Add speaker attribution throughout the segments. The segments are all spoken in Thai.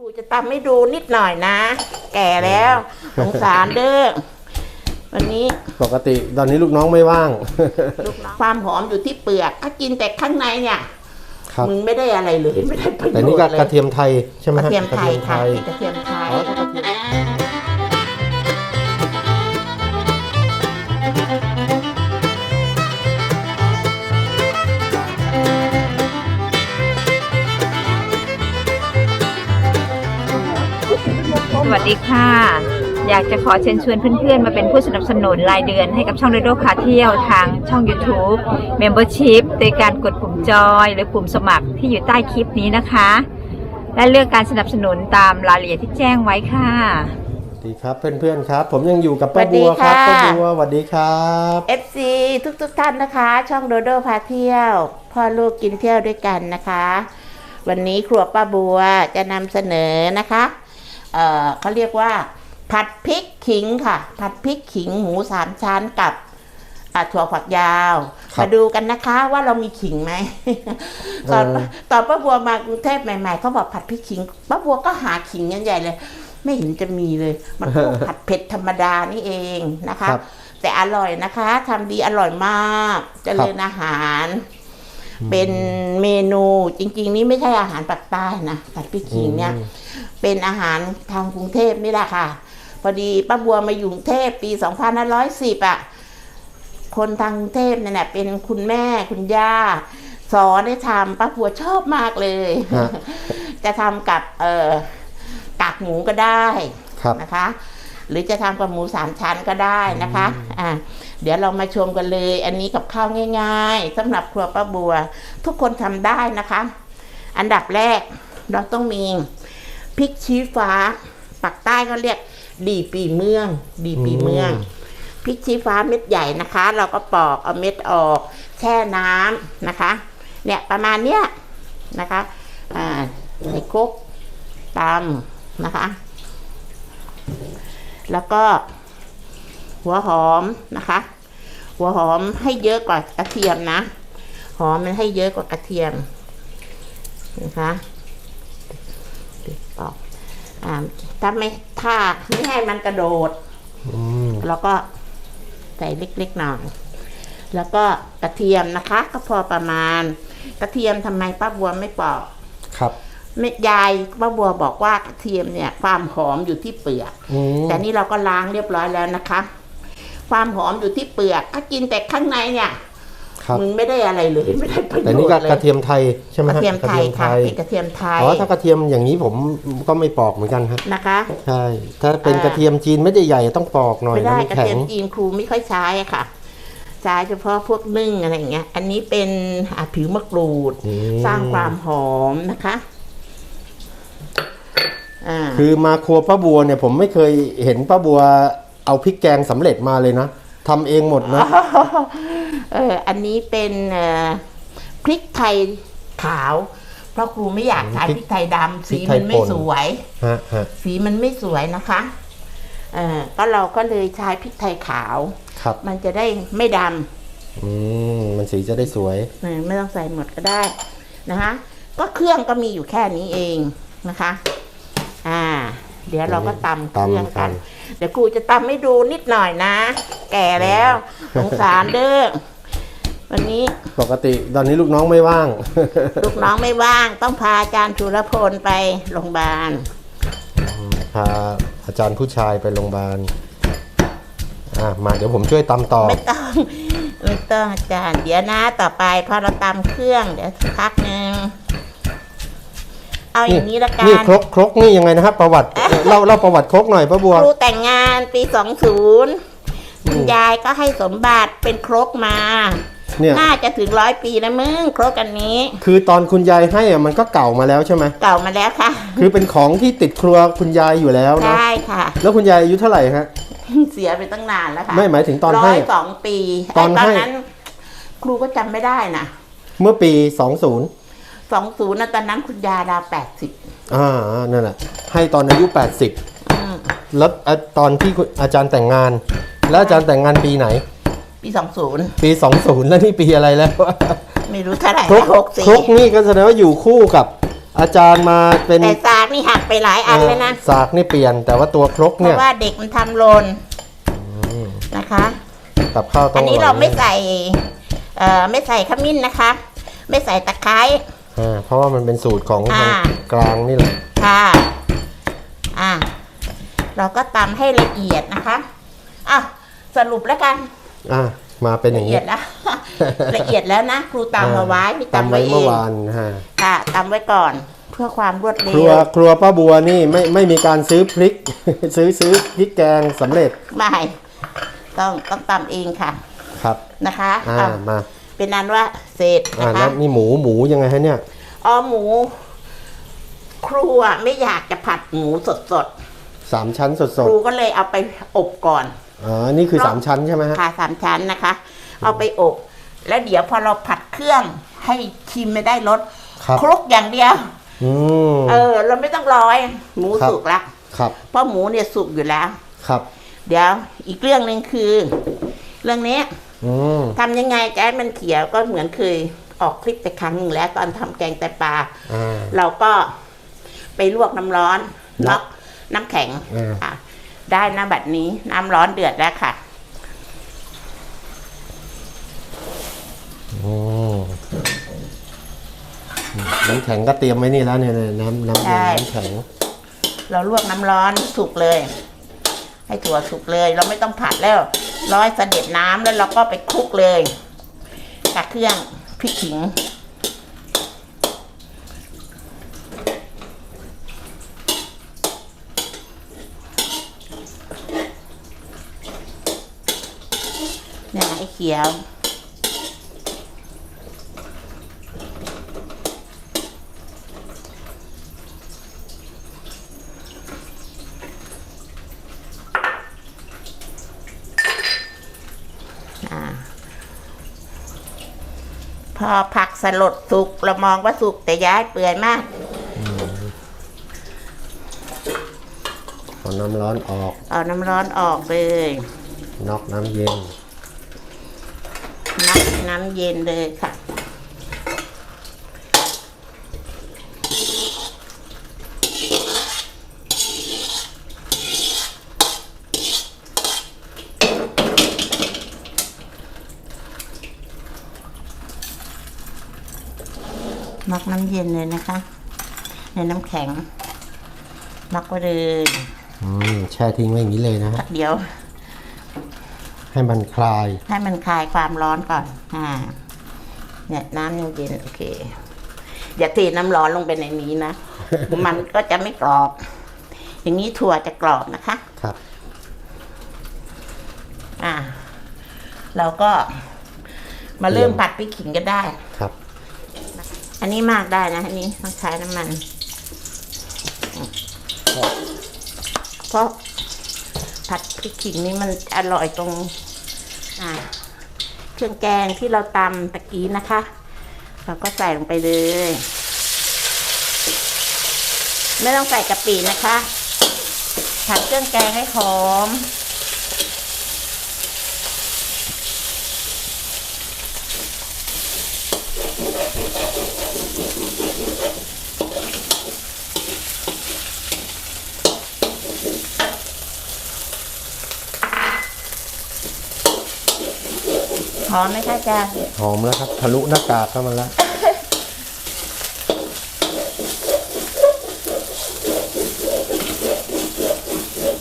Speaker 1: กูจะตำให้ดูนิดหน่อยนะ แก่แล้วสงสารเด้อวันนี้
Speaker 2: ปกติตอนนี้ลูกน้องไม่ว่าง
Speaker 1: ลูกน้องความหอมอยู่ที่เปลือกถ้ากินแต่ข้างในเนี่ย
Speaker 2: ครับ
Speaker 1: มึงไม่ได้อะไรเลยไม่ได้ประโยชน์
Speaker 2: แต่นี่ก็
Speaker 1: เลย
Speaker 2: กระเทียมไทยใช่ไหม
Speaker 1: กระ
Speaker 2: ฮะ
Speaker 1: เทียมไทยค่ะ
Speaker 2: ก
Speaker 1: กระเทียมไทย
Speaker 3: สวัสดีค่ะ อยากจะขอเชิญชวนเพื่อนๆ มาเป็นผู้สนับสนุนรายเดือนให้กับช่องเรโดพาเที่ยวทางช่อง YouTube Membership โดยการกดปุ่มจอยหรือปุ่มสมัครที่อยู่ใต้คลิปนี้นะคะ และเลือกการสนับสนุนตามรายละเอียดที่แจ้งไว้ค่ะ
Speaker 2: สวัสดีครับเพื่อนๆครับ ผมยังอยู่กับป้าบัวครับป้าบัวสวัสดีครับ
Speaker 1: เอฟซีทุกทุกๆท่านนะคะ ช่องโดโดพาเที่ยวพ่อลูกกินเที่ยวด้วยกันนะคะ วันนี้ครัวป้าบัวจะนำเสนอนะคะ เอ่อเขาเรียกว่า ผัดพริกขิงค่ะ ผัดพริกขิงหมูสามชั้นกับอ่าถั่วฝักยาวมาดูกันนะคะว่าเรามีขิงไหม ตอนตอนป้าบัวมากรุงเทพใหม่ๆเขาบอกผัดพริกขิงป้าบัวก็หาขิงกันใหญ่เลย ไม่เห็นจะมีเลย มันก็ผัดเผ็ดธรรมดานี่เองนะคะ
Speaker 2: ครับ
Speaker 1: แต่อร่อยนะคะทำดีอร่อยมากเจริญอาหาร เป็นเมนูจริง ๆ นี่ไม่ใช่อาหารปากใต้นะผัดพริกขิงเนี่ย
Speaker 2: อืม
Speaker 1: เป็นอาหารทางกรุงเทพนี่แหละค่ะ พอดีป้าบัวมาอยู่กรุงเทพปี2510อะคนทางกรุงเทพเนี่ยนะเป็นคุณแม่คุณย่าสอนให้ทำป้าบัวชอบมากเลย
Speaker 2: ฮะ
Speaker 1: จะทำกับเอ่อกากหมูก็ได้
Speaker 2: ครับ
Speaker 1: นะคะ หรือจะทำกับหมูสามชั้นก็ได้นะคะอ่า เดี๋ยวเรามาชมกันเลย อันนี้กับข้าวง่าย ๆสำหรับครัวป้าบัว ทุกคนทำได้นะคะ อันดับแรกเราต้องมีพริกชี้ฟ้าปักใต้ก็เรียก ดีปีเมือง ดีปีเมืองพริกชี้ฟ้าเม็ดใหญ่นะคะ เราก็ปอกเอาเม็ดออก แช่น้ำนะคะ เนี่ยประมาณเนี้ยนะคะใส่ครกตำนะคะ แล้วก็หัวหอมนะคะ หัวหอมให้เยอะกว่ากระเทียมนะ หอมมันให้เยอะกว่ากระเทียมนะคะปอกอ่าถ้าไม่ถ้าไม่ให้มันกระโดด
Speaker 2: อืม
Speaker 1: แล้วก็ใส่เล็กๆหน่อยแล้วก็กระเทียมนะคะ ก็พอประมาณ กระเทียมทำไมป้าบัวไม่ปอก
Speaker 2: ครับ
Speaker 1: แม่ยายป้าบัวบอกว่ากระเทียมเนี่ย ความหอมอยู่ที่เปลือก
Speaker 2: อืม
Speaker 1: แต่นี่เราก็ล้างเรียบร้อยแล้วนะคะ ความหอมอยู่ที่เปลือกถ้ากินแต่ข้างในเนี่ย
Speaker 2: ครับ
Speaker 1: มึงไม่ได้อะไรเลยไม่ได้ประโยชน์
Speaker 2: แต่นี่ก็
Speaker 1: เลย
Speaker 2: กระเทียมไทยใช่ไหม
Speaker 1: กระ
Speaker 2: ฮะ
Speaker 1: เทียมไทยค่ะเป็นกระเทียมไทย
Speaker 2: อ๋อถ้ากระเทียมอย่างนี้ผมก็ไม่ปอกเหมือนกันครับ
Speaker 1: นะคะ
Speaker 2: ใช่ถ้าเป็น
Speaker 1: อ่าก
Speaker 2: ระเทียมจีนไม่ได้ใหญ่ต้องปอกหน่อย
Speaker 1: ไม่ได้
Speaker 2: มัน
Speaker 1: กระ
Speaker 2: แข็
Speaker 1: เทีย
Speaker 2: ง
Speaker 1: มจีนครูไม่ค่อยใช้อะค่ะใช้เฉพาะพวกนึ่งอะไรอย่างเงี้ย อันนี้เป็นอ่าผิวมะกรูด
Speaker 2: อืม
Speaker 1: สร้างความหอมนะคะอ่า
Speaker 2: คือมาครัวป้าบัวเนี่ยผมไม่เคยเห็นป้าบัว เอาพริกแกงสำเร็จมาเลยนะทำเองหมดนะ
Speaker 1: เอออันนี้เป็นเอ่อพริกไทยขาว เพราะครูไม่อยากใช้พริกไทยดำ
Speaker 2: พริ
Speaker 1: สี
Speaker 2: กไท
Speaker 1: มั
Speaker 2: ย
Speaker 1: นไม่
Speaker 2: ป่น
Speaker 1: สวย
Speaker 2: ฮะฮะ
Speaker 1: สีมันไม่สวยนะคะเออก็เราก็เลยใช้พริกไทยขาว
Speaker 2: ครับ
Speaker 1: มันจะได้ไม่ด
Speaker 2: อืมมันสีจะได้สวยำ
Speaker 1: เออไม่ต้องใส่หมดก็ได้นะคะ ก็เครื่องก็มีอยู่แค่นี้เองนะคะ อ่า เดี๋ยวเราก็ตำเครื่องกัน
Speaker 2: ตำกัน
Speaker 1: เดี๋ยวครูจะตำให้ดูนิดหน่อยนะ แก่แล้วสงสารเด้อวันนี้
Speaker 2: ปกติตอนนี้ลูกน้องไม่ว่าง
Speaker 1: ลูกน้องไม่ว่าง ต้องพาอาจารย์ชุรพลไปโรงพยาบาล
Speaker 2: พาอาจารย์ผู้ชายไปโรงพยาบาลอะมาเดี๋ยวผมช่วยตำต่อ
Speaker 1: ไม่ต้องไม่ต้องอาจารย์ เดี๋ยวนะต่อไปพอเราตำเครื่องเดี๋ยวสักพักหนึ่ง เอาอย่างนี้ละกั
Speaker 2: นี่
Speaker 1: น
Speaker 2: ครกครกนี่ยังไงนะครับประวัติเล่าเล่าประวัติครกหน่อยป้าบัว
Speaker 1: ครูแต่งงานปีสองศูนย์คุณยายก็ให้สมบัติเป็นครกมา
Speaker 2: เนี่ย
Speaker 1: น่าจะถึงร้อยปีแล้วมึงครกอันนี้
Speaker 2: คือตอนคุณยายให้อะมันก็เก่ามาแล้วใช่ไหม
Speaker 1: เก่ามาแล้วค่ะ
Speaker 2: คือเป็นของที่ติดครัวคุณยายอยู่แล้วเนาะ
Speaker 1: ใช่ค่ะ
Speaker 2: แล้วคุณยายอายุเท่าไหร่ฮะ
Speaker 1: เสียไปตั้งนานแล้วค่ะ
Speaker 2: ไม่หมายถึงตอน
Speaker 1: ร้
Speaker 2: ให้
Speaker 1: อยสองปี
Speaker 2: ตอน
Speaker 1: ไตอน
Speaker 2: ให้
Speaker 1: นั้น ครูก็จำไม่ได้นะ
Speaker 2: เมื่อปี20
Speaker 1: สองศูนย์ นะตอนนั้นคุณยายดาวแปดสิบ
Speaker 2: อ่านั่นแหละให้ตอนอายุ80แล้วอะตอนที่คุณอาจารย์แต่งงาน แล้วอาจารย์แต่งงานปีไหน
Speaker 1: ปีสองศูนย์
Speaker 2: ปี20แล้วนี่ปีอะไรแล้ว
Speaker 1: ไม่รู้เท่าไหร่
Speaker 2: ครก
Speaker 1: หกสี่
Speaker 2: ครกนี่ก็แสดงว่าอยู่คู่กับอาจารย์มาเป็น
Speaker 1: แต่สากนี่หักไปหลายอันเลยนะ
Speaker 2: สากนี่เปลี่ยนแต่ว่าตัวครก
Speaker 1: เพ
Speaker 2: เนี่ย
Speaker 1: ราะว่าเด็กมันทำหลนนะคะ
Speaker 2: กับข้าวต้
Speaker 1: อั
Speaker 2: อนง
Speaker 1: นี้
Speaker 2: ร่ย
Speaker 1: เราไม่ใส่เอ่อไม่ใส่ขมิ้นนะคะ ไม่ใส่ตะไคร้
Speaker 2: อ่าเพราะว่ามันเป็นสูตรของ
Speaker 1: อ่า
Speaker 2: ทางกลางนี่แหละ
Speaker 1: ค่ะ อะ เราก็ตำให้ละเอียดนะคะ อะ สรุปแล้วกัน
Speaker 2: อ่ามาเป็นอ
Speaker 1: ละ
Speaker 2: ย่าง
Speaker 1: เอี
Speaker 2: นี้
Speaker 1: ยดแล้ว ละเอียดแล้วนะ ครูตำมาไว้พี่
Speaker 2: ตำ
Speaker 1: ตำ
Speaker 2: ไว้
Speaker 1: ไว้เอ
Speaker 2: เมื่องวานฮะ
Speaker 1: ค่ะตำไว้ก่อน เพื่อความรวดเร็
Speaker 2: ครัว
Speaker 1: ว
Speaker 2: ครัวป้าบัวนี่ไม่ไม่มีการซื้อพริก ซื้อซื้อพริกแกงสำเร็จ
Speaker 1: ไม่ต้องต้องตำเองค่ะ
Speaker 2: ครับ
Speaker 1: นะคะ
Speaker 2: อ่า
Speaker 1: อะ
Speaker 2: มา
Speaker 1: เป็นนั้นว่าเสร็จ
Speaker 2: อ่า
Speaker 1: นะ
Speaker 2: แล้
Speaker 1: คะ
Speaker 2: วนี่หมูหมูยังไงฮะเนี่ย
Speaker 1: อ๋อหมู ครูอะไม่อยากจะผัดหมูสดสด
Speaker 2: สามชั้นส
Speaker 1: ๆค
Speaker 2: ด
Speaker 1: รูก็เลยเอาไปอบก่อน
Speaker 2: ๆอ๋อนี่คือสามชั้นใช่ไหมฮะ
Speaker 1: ค่ะสามชั้นนะคะ เอาไปอบ แล้วเดี๋ยวพอเราผัดเครื่องให้ชิมไม่ได้รส
Speaker 2: ครับ
Speaker 1: คลุกอย่างเดียว
Speaker 2: อืม
Speaker 1: เออ เราไม่ต้องร้อยหมู
Speaker 2: ครับ
Speaker 1: สุกละ
Speaker 2: ครับ
Speaker 1: เพราะหมูเนี่ยสุกอยู่แล้ว
Speaker 2: ครับ
Speaker 1: เดี๋ยวอีกเรื่องหนึ่งคือ เรื่องนี้
Speaker 2: อืม
Speaker 1: ทำยังไงจะให้มันเขียวก็เหมือนเคยออกคลิปไปครั้งหนึ่งแล้วตอนทำแกงไตปลา
Speaker 2: อ่า
Speaker 1: เราก็ไปลวกน้ำร้อน
Speaker 2: ครั
Speaker 1: น็อบกน้ำแข็ง
Speaker 2: อ่า
Speaker 1: อะ ได้นะบัดนี้น้ำร้อนเดือดแล้วค่ะ
Speaker 2: อืมน้ำแข็งก็เตรียมไว้นี่แล้วเนี่ยเนี่ยน้ำน้ำ
Speaker 1: ใช่
Speaker 2: เย็นน้ำแข็ง
Speaker 1: เราลวกน้ำร้อนสุกเลย ให้ถั่วสุกเลย เราไม่ต้องผัดแล้ว ร้อยเสด็จน้ำแล้วเราก็ไปคลุกเลยกับเครื่องพริกขิง เนี่ยไอ้เขียว อ่าพอผัก สลดสุกเรามองว่าสุกแต่ย้ายเปื่อยมาก
Speaker 2: เอาน้ำร้อนออก
Speaker 1: เอาน้ำร้อนออกเลย
Speaker 2: น็อกน้ำเย็น
Speaker 1: นับน้ำเย็นเลยค่ะ เย็นเลยนะคะ ในน้ำแข็งมักไว้เลย
Speaker 2: อืมแช่ทิ้งไว้อย่างนี้เลยนะฮะ
Speaker 1: เดี๋ยว
Speaker 2: ให้มันคลาย
Speaker 1: ให้มันคลายความร้อนก่อน อ่า เนี่ยน้ำยังเย็นโอเค อย่าเทน้ำร้อนลงไปในนี้นะ มันก็จะไม่กรอบ อย่างนี้ถั่วจะกรอบนะคะ
Speaker 2: ครับ
Speaker 1: อ่า เราก็มาเริ่มผัดพริกขิงกันได้
Speaker 2: ครับ
Speaker 1: อันนี้มากได้นะ อันนี้ต้องใช้น้ำมัน เพราะผัดพริกขิงนี่มันอร่อยตรงเครื่องแกงที่เราตำตะกี้นะคะ เราก็ใส่ลงไปเลย ไม่ต้องใส่กะปินะคะผัดเครื่องแกงให้หอม อมไหมคะอาจารย์
Speaker 2: หอมแล้วครับ ทะลุหน้ากากเข้ามาแล้ว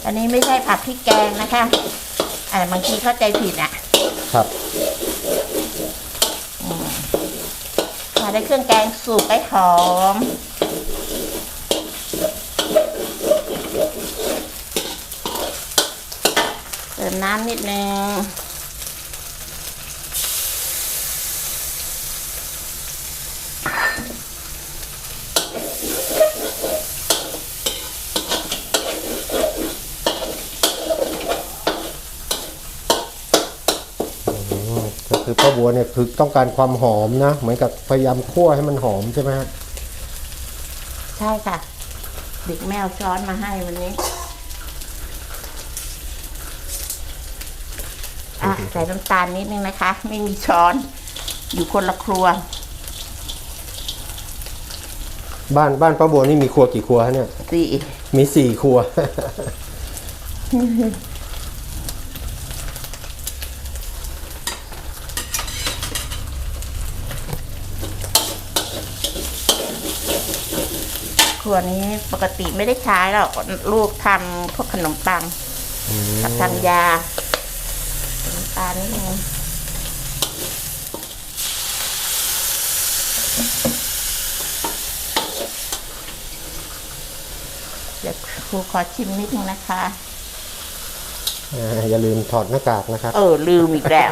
Speaker 1: อันนี้ไม่ใช่ผัดพริกแกงนะคะอ่าบางทีเข้าใจผิดอะ
Speaker 2: ครับ
Speaker 1: ผัดได้เครื่องแกงสุกให้หอม เติมน้ำนิดนึง
Speaker 2: ก็คือป้า บัวเนี่ยคือต้องการความหอมนะ เหมือนกับพยายามคั่วให้มันหอมใช่ไหมฮะ
Speaker 1: ใช่ค่ะ เด็กแมวช้อนมาให้วันนี้อะใส่น้ำตาลนิดนึงนะคะ ไม่มีช้อน อยู่คนละครัว
Speaker 2: บ้านบ้านป้าบัวนี่มีครัวกี่ครัวฮะเนี่ย
Speaker 1: สี่
Speaker 2: มีสี่ครัว
Speaker 1: ครัวนี้ปกติไม่ได้ใช้หรอกลูกทำพวกขนมปังกับทำยาน้ำตาลนิดนึงเดี๋ยวครูขอชิมนิดนึงนะคะ
Speaker 2: อ่าอย่าลืมถอดหน้ากากนะครับ
Speaker 1: เออลืมอีกแล้ว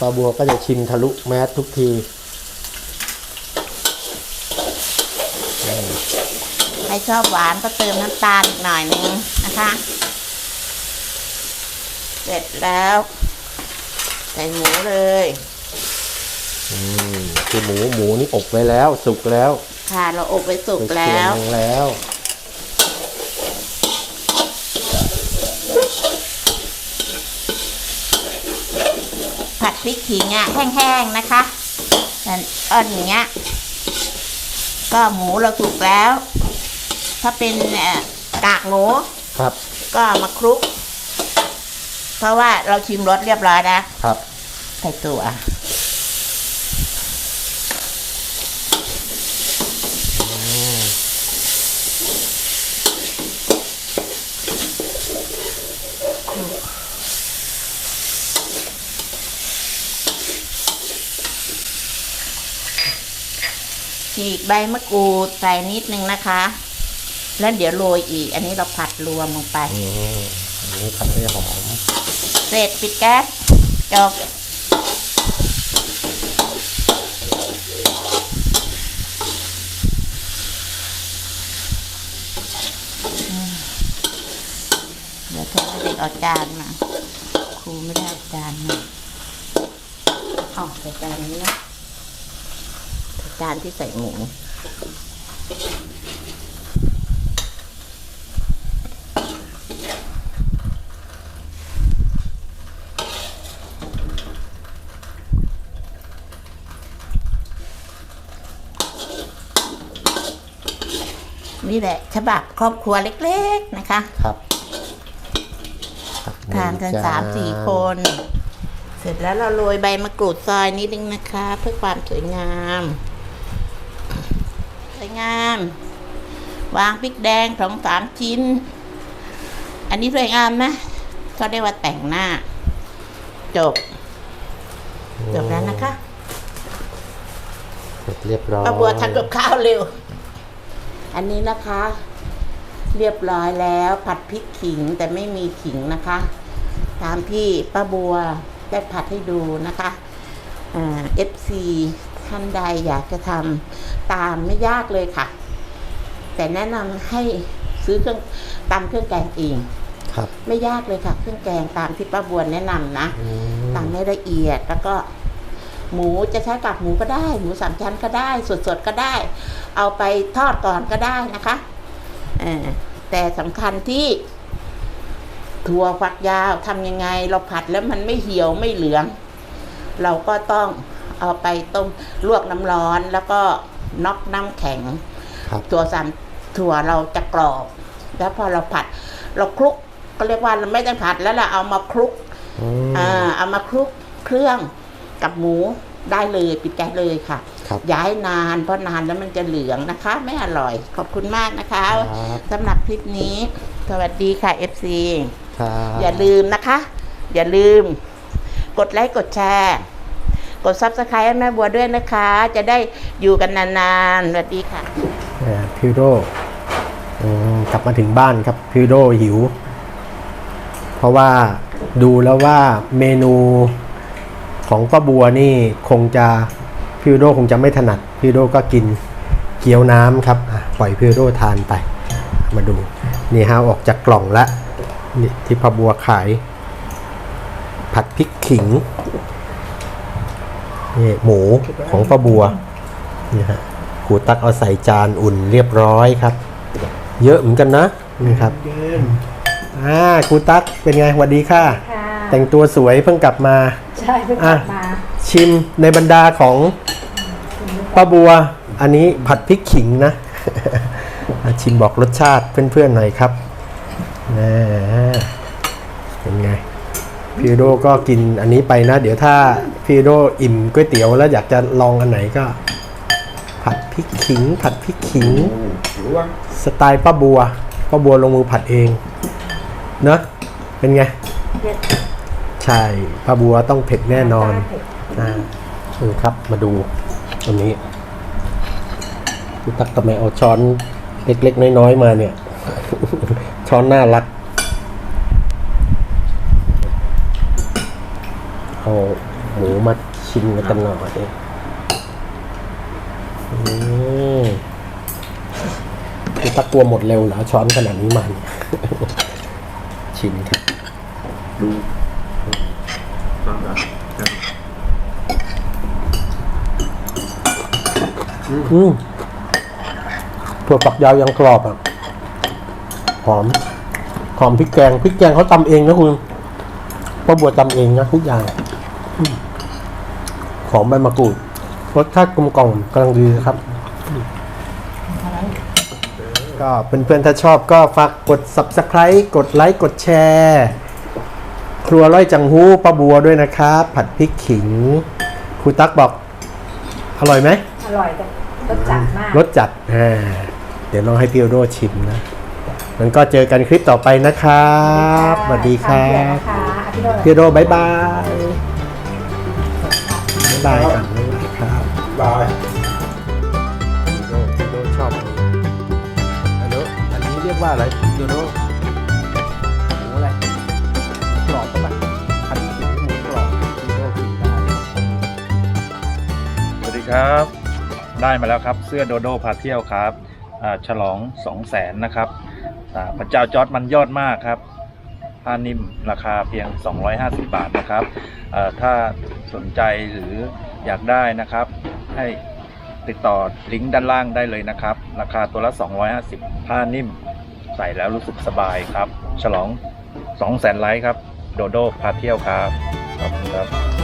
Speaker 2: ป้าบัวก็จะชิมทะลุแมสทุกที
Speaker 1: ใคร ชอบหวานก็เติมน้ำตาลอีกหน่อยนึงนะคะ เสร็จแล้ว ใส่หมูเลย
Speaker 2: อืมคือหมูหมูนี่อบไว้แล้ว สุกแล้ว
Speaker 1: ค่ะเราอบไว้สุก
Speaker 2: ไป
Speaker 1: แล้ว
Speaker 2: เคี่ยงแล้ว
Speaker 1: ผัดพริกขิงอะแห้งๆนะคะแต่อ้อนอย่างเงี้ยก็หมูเราสุกแล้ว ถ้าเป็นเอ่อกากหมู
Speaker 2: ครับ
Speaker 1: ก็เอามาคลุก เพราะว่าเราชิมรสเรียบร้อยนะครับใส่ตัวฉีกใบมะกรูดใส่นิดนึงนะคะ แล้วเดี๋ยวโรยอีก อันนี้เราผัดรวมลงไป
Speaker 2: อืมอันนี้ผัดให้หอม
Speaker 1: เสร็จปิดแก๊สจบอืมเดี๋ยวเธอไม่ได้เอาจานมาครูไม่ได้เอาจานมาเอาใส่จานนี้นะใส่จานที่ใส่หมู นี่แหละ ฉบับครอบครัวเล็กๆนะคะ
Speaker 2: ครับครับ
Speaker 1: ทานกัน
Speaker 2: หง
Speaker 1: สามสี่
Speaker 2: จ
Speaker 1: คน เสร็จแล้วเราโรยใบมะกรูดซอยนิดนึงนะคะ เพื่อความสวยงาม สวยงาม วางพริกแดงสองสามชิ้น อันนี้สวยงามนะเขาเรียกว่าแต่งหน้า จบ จบแล้วนะคะ
Speaker 2: เสร็จเรียบร้อย
Speaker 1: ป้าบัวทำกับข้าวเร็ว อันนี้นะคะ เรียบร้อยแล้วผัดพริกขิงแต่ไม่มีขิงนะคะ ตามที่ป้าบัวได้ผัดให้ดูนะคะเอฟซีท่านใดอยากจะทำตามไม่ยากเลยค่ะ แต่แนะนำให้ซื้อเครื่องตามเครื่องแกงเอง
Speaker 2: ครับ
Speaker 1: ไม่ยากเลยค่ะ เครื่องแกงตามที่ป้าบัวแนะนำนะ
Speaker 2: อืม
Speaker 1: ตำให้ละเอียดแล้วก็ หมูจะใช้กับหมูก็ได้ หมูสามชั้นก็ได้สดๆก็ได้ เอาไปทอดก่อนก็ได้นะคะเออแต่สำคัญที่ถั่วฝักยาวทำยังไง เราผัดแล้วมันไม่เหี่ยวไม่เหลือง เราก็ต้องเอาไปต้มลวกน้ำร้อนแล้วก็น็อกน้ำแข็ง
Speaker 2: ครับ
Speaker 1: ถั่วสามถั่วเราจะกรอบ แล้วพอเราผัด เราคลุกก็เรียกว่าเราไม่ได้ผัดแล้วเราเอามาคลุก
Speaker 2: อืม
Speaker 1: อ่าเอามาคลุกเครื่อง กับหมูได้เลยปิดแก๊สเลยค่ะ
Speaker 2: ครับ
Speaker 1: ย้ายนานเพราะนานแล้วมันจะเหลืองนะคะ ไม่อร่อยขอบคุณมากนะคะ
Speaker 2: ครับ
Speaker 1: สำหรับคลิปนี้ สวัสดีค่ะ FC
Speaker 2: ครับ
Speaker 1: อย่าลืมนะคะ อย่าลืม กดไลค์กดแชร์ กดซับสไครต์ให้แม่บัวด้วยนะคะ จะได้อยู่กันนานๆสวัสดีค่ะ
Speaker 2: เอ่อพิวโดอืมกลับมาถึงบ้านครับพิวโดหิว เพราะว่าดูแล้วว่าเมนู ของป้าบัวนี่คงจะพิวโดคงจะไม่ถนัดพิวโดก็กินเกี๊ยวน้ำครับอะปล่อยพิวโดทานไปมาดูนี่ฮะออกจากกล่องละนี่ที่ป้าบัวขาย ผัดพริกขิงนี่หมูของป้าบัวนี่ฮะครูตักเอาใส่จานอุ่นเรียบร้อยครับ เยอะเหมือนกันนะนี่ครับอ่าครูตักเป็นไงสวัสดีค่ะ
Speaker 3: ค่ะ
Speaker 2: แต่งตัวสวยเพิ่งกลับมา
Speaker 3: ใช่เพิ่งกลับมา
Speaker 2: ชิมในบรรดาของป้าบัว อันนี้ผัดพริกขิงนะอะชิมบอกรสชาติเพื่อนๆหน่อยครับนะเป็นไงพี่โดก็กินอันนี้ไปนะ เดี๋ยวถ้าพี่โดอิ่มก๋วยเตี๋ยวแล้วอยากจะลองอันไหนก็ ผัดพริกขิง ผัดพริกขิง สไตล์ป้าบัวป้าบัวลงมือผัดเองเนอะเป็นไง ใช่ป้าบัวต้องเผ็ดแน่นอนอ่านี่ครับมาดูตรงนี้พี่ตักทำไมเอาช้อนเล็ก ๆ น้อยๆมาเนี่ย ช้อนน่ารักเอาหมูมาชิมกันหน่อยอืมพี่ตักกลัวหมดเร็วเหรอช้อนขนาดนี้มาเนี่ยชิมครับ อืมถั่วฝักยาวยังกรอบอะหอม หอมพริกแกงพริกแกงเขาตำเองนะคุณป้าบัวตำเองนะทุกอย่างหอมใบมะกรูดรสชาติกลมกล่อมกำลังดีนะครับ ก็เพื่อนๆถ้าชอบก็ฝากกด subscribe กดไลค์กดแชร์ครัวร้อยจังหูป้าบัวด้วยนะครับ ผัดพริกขิงครูตั๊กบอก อร่อยไหม
Speaker 3: อร่อยแต่ รสจัดมาก
Speaker 2: รสจัดอ่าเดี๋ยวลองให้พี่โอโดชิมนะมันก็เจอกันคลิปต่อไปนะครับสวัสดีครับพี่โอโดบายบายบายบายกันบ๊ายบายครับ
Speaker 4: บาย
Speaker 2: พี่โดพี่โดชอบอันนี้อันนี้อันนี้เรียกว่าอะไรพี่โดหมูอะไรกรอบปะปะผัดขิงหมูกรอบพี่โดกินได้
Speaker 4: สวัสดีครับ ได้มาแล้วครับ เสื้อโดโดพาเที่ยวครับฉลอง 2 0 0แสนนะครับอ่าพระเจ้าจอร์ดมันยอดมากครับผ้านิ่มราคาเพียง 250 บาทนะครับถ้าสนใจหรืออยากได้นะครับ ให้ติดต่อลิงก์ด้านล่างได้เลยนะครับ ราคาตัวละ 250 ผ้านิ่ม ใส่แล้วรู้สึกสบายครับ ฉลอง 2 0 0แสนไลค์ครับ โดโดพาเที่ยวครับขอบคุณครับ